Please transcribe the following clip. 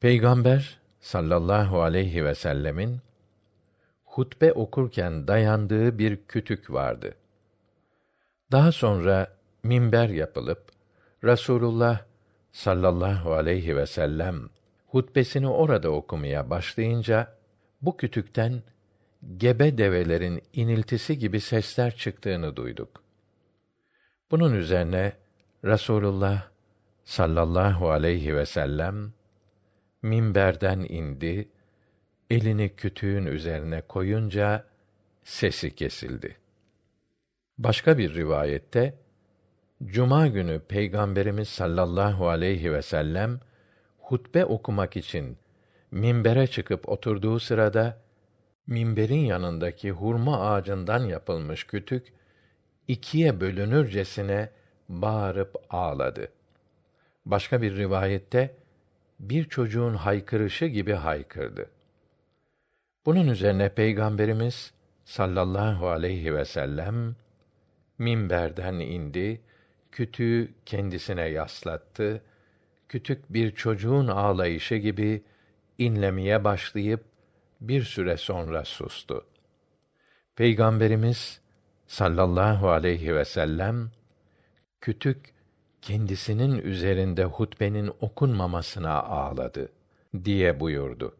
Peygamber sallallahu aleyhi ve sellemin hutbe okurken dayandığı bir kütük vardı. Daha sonra minber yapılıp Rasulullah sallallahu aleyhi ve sellem hutbesini orada okumaya başlayınca bu kütükten gebe develerin iniltisi gibi sesler çıktığını duyduk. Bunun üzerine Rasulullah sallallahu aleyhi ve sellem minberden indi, elini kütüğün üzerine koyunca sesi kesildi. Başka bir rivayette Cuma günü Peygamberimiz sallallahu aleyhi ve sellem hutbe okumak için minbere çıkıp oturduğu sırada minberin yanındaki hurma ağacından yapılmış kütük ikiye bölünürcesine bağırıp ağladı. Başka bir rivayette bir çocuğun haykırışı gibi haykırdı. Bunun üzerine Peygamberimiz sallallahu aleyhi ve sellem minberden indi, kütüğü kendisine yaslattı. Kütük bir çocuğun ağlayışı gibi inlemeye başlayıp bir süre sonra sustu. Peygamberimiz sallallahu aleyhi ve sellem kütük kendisinin üzerinde hutbenin okunmamasına ağladı diye buyurdu.